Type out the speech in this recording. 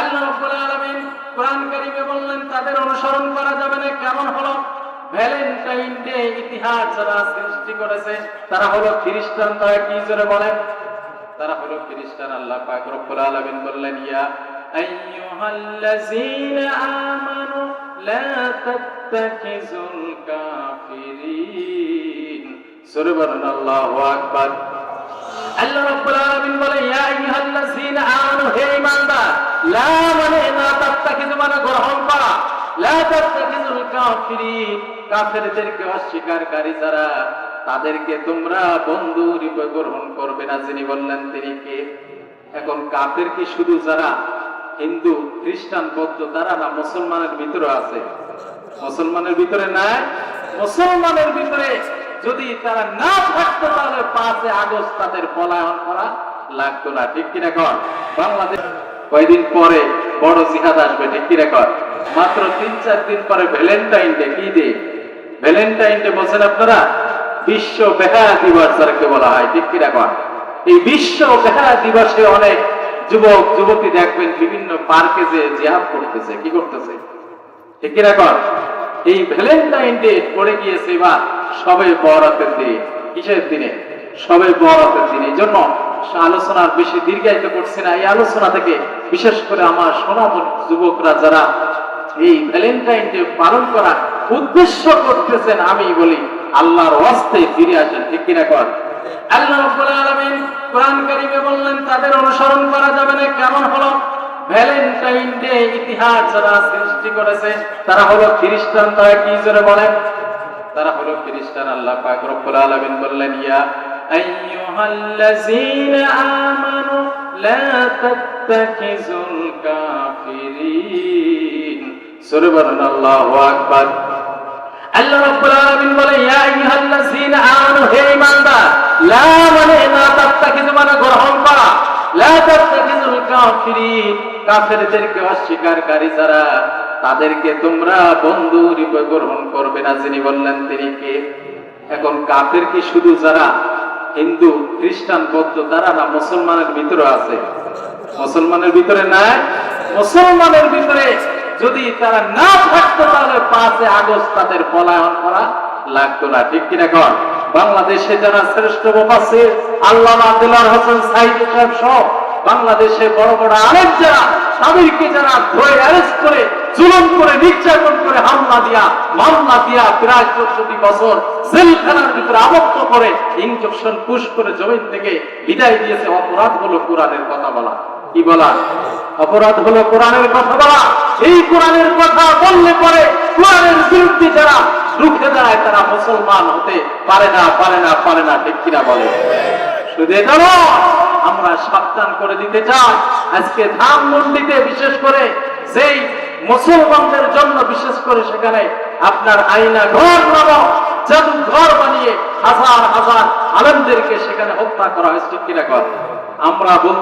আল্লাহ রাব্বুল আলামিন কোরআন কারীমে বললেন, তাদের অনুসরণ করা যাবে না, কেমন হলো? ভ্যালেন্টাইন ডে ইতিহাস যারা সৃষ্টি করেছে, তারা হলো খ্রিস্টান, তারা কি জোরে বলেন? তারা হলো খ্রিস্টান, আল্লাহ পাক রব্বুল আলামিন বললেন, ইয়া আইয়ুহাল্লাযীনা আমানু লা তাত্তাখিজুল কাফিরিন। সূরা বলেন, আল্লাহু আকবার। আল্লাহ রাব্বুল আলামিন বলে ইয়া আইয়ুহাল্লাযীনা আমানু, হে ঈমানদার মানে মানে অস্বীকারী যারা, তাদেরকে তোমরা বন্ধু রূপে গ্রহণ করবে না। যিনি বললেন, তিনি কে? এখন কাফের কি শুধু যারা হিন্দু, খ্রিস্টান, বৌদ্ধ, তারা না মুসলমানের ভিতরে আছে? মুসলমানের ভিতরে নাই? মুসলমানের ভিতরে যদি তারা না থাকতো তাহলে পাঁচে আগস্ট তাদের পলায়ন করা লাগতো না। ঠিক কিনা কর বাংলাদেশ কয়দিন পরে বড় জিহাদ আসবে, ঠিক কিনা কর মাত্র তিন, চার দিন পরে ভ্যালেন্টাইন ডে কি ডে ভ্যালেন্টাইন ডে বলছেন আপনারা? বিশ্ব বেহায়া দিবস যাকে বলা হয়, ঠিক কিনা কর এই বিশ্ব বেহায়া দিবসে অনেক যুবক, যুবতী দেখবেন বিভিন্ন পার্কে যে জিহাদ করতেছে, কি করতেছে? ঠিক কিনা কর এই ভ্যালেন্টাইন ডে পড়ে গিয়েছে এবার সবে বরাতের দিনে, কিসের দিনে? সবে বরাতের দিনে, এই জন্য আলোচনার বেশি দীর্ঘায়িত করছে না। এই আলোচনা থেকে বিশেষ করে আমার সোনাম যুবকরা যারা এই ভ্যালেন্টাইন ডে পালন করার উদ্দেশ্য করতেছেন, আমি বলি, আল্লাহর ওয়াস্তে ফিরে আসেন। ঠিক কিনা কর আল্লাহ কোরআন কারীমে বললেন, তাদের অনুসরণ করা যাবে না। কেমন হলো? ভ্যালেন্টাইন ডে ইতিহাস যারা সৃষ্টি করেছে, তারা হলো খ্রিস্টান। তারা কি জোরে বলেন? তারা হলো খ্রিস্টান। আল্লাহ পাক রব্বুল আলামিন বললেন, ইয়া আইয়ুহাল্লাযীনা আমানু লা তাত্তাখিজুল কাফিরিন সূরা বলেন আল্লাহু আকবার আল্লাহ রাব্বুল আলামিন বলে, ইয়া আইয়ুহাল্লাযীনা আমানু, হে ঈমানদার, লা মানে না তাত্তাখিজু মানে গ্রহণ করা। লা তাত্তাখিজুল কাফিরিন, কাফেরদেরকে অস্বীকারী যারা, তাদেরকে তোমরা বন্ধু রূপে গ্রহণ করবে না। যিনি বললেন, তিনি কে? এখন কাফের কি শুধু যারা হিন্দু, খ্রিস্টান, বৌদ্ধ তারা না, মুসলমানের ভিতরে আছে। মুসলমানের ভিতরে নাই মুসলমানের ভিতরে যদি তারা না থাকতো, তাহলে পাঁচে আগস্ট তাদের পলায়ন করা লাগতো না। ঠিক কিনা কর বাংলাদেশে যারা শ্রেষ্ঠ মুফাসসির, আল্লামা দিলার হোসেন সাইদ সাহেব সহ বাংলাদেশে বড় বড় আলেম যারা তাদেরকে যারা ধরে অ্যারেস্ট করে জুলুম করে, নির্যাতন করে হামলা দিয়া, মামলা দিয়া প্রায় চোদ্দটি বছর জেলখানার ভিতরে আবদ্ধ করে ইঞ্জেকশন পুশ করে জমিন থেকে বিদায় দিয়েছে। অপরাধ হলো কোরআনের কথা বলা। কি বলা? অপরাধ হলো কোরআনের কথা বলা। এই কোরআনের কথা বললে পরে কোরআনের বিরুদ্ধে যারা রুখে দাঁড়ায়, তারা মুসলমান হতে পারে না পারে না পারে না। ঠিক কিনা বলে? শুধু এটা আমরা সাবধান করে দিতে চাই। আজকে ধানমন্ডিতে বিশেষ করে যেই মুসলমানদের জন্য, বিশেষ করে সেখানে আপনার আইনা ঘর নামক যেন ঘর বানিয়ে হাজার হাজার আলমদেরকে সেখানে হত্যা করা হয়েছে কিনা কর আমরা বলতে